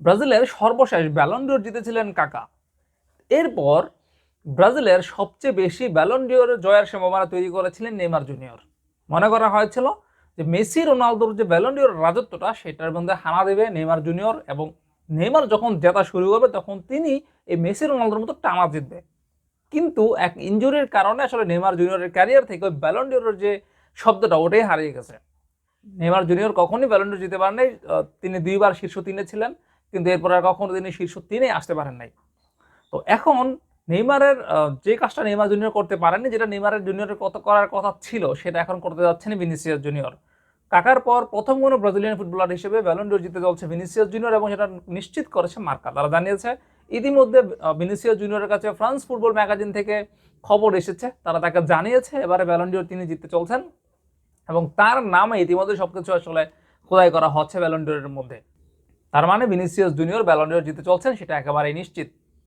ব্রাজিলের সর্বশেষ ব্যালন্ডিওর জিতেছিলেন কাকা। এরপর ব্রাজিলের সবচেয়ে বেশি ব্যালন্ডিওর জয়ের সম্ভাবনা তৈরি করেছিলেন নেইমার জুনিয়র। মনে করা হয়েছিল যে মেসি রোনালদোর যে ব্যালন্ডিওর রাজত্বটা, সেটার মধ্যে হানা দেবে নেইমার জুনিয়র এবং নেইমার যখন জেতা শুরু করবে, তখন তিনি এই মেসি রোনালদোর মতো টানা জিতবে। কিন্তু এক ইঞ্জুরির কারণে আসলে নেইমার জুনিয়রের ক্যারিয়ার থেকে ওই ব্যালন্ডিওরের যে শব্দটা, ওটাই হারিয়ে গেছে। নেইমার জুনিয়র কখনই ব্যালন্ডিওর জিতে পারেনি তিনি দুইবার শীর্ষ তিনে ছিলেন। কিন্তু এরপর আর কখনো তিনি শীর্ষ তিনে আসতে পারেন নাই। তো এখন নেইমারের যে কাজটা নেইমার জুনিয়র করতে পারেননি, যেটা নেইমারের জুনিয়রের কত করার কথা ছিল, সেটা এখন করতে যাচ্ছেন ভিনিসিয়াস জুনিয়র কাকার পর প্রথম কোনো ব্রাজিলিয়ান ফুটবলার হিসেবে ব্যালন্ডিওর জিতে চলছে ভিনিসিয়াস জুনিয়র এবং সেটা নিশ্চিত করেছে মার্কা। তারা জানিয়েছে, ইতিমধ্যে ভিনিসিয়াস জুনিয়রের কাছে ফ্রান্স ফুটবল ম্যাগাজিন থেকে খবর এসেছে। তারা তাকে জানিয়েছে, এবারে ব্যালন্ডিওর তিনি জিততে চলছেন এবং তার নামে ইতিমধ্যে সবকিছু আসলে খোদাই করা হচ্ছে ব্যালন্ডিওরের মধ্যে। তার মানে ভিনিসিয়াস জুনিয়র ব্যালন্ডিয়র জিতে চলছেন সেটা একেবারেই নিশ্চিত।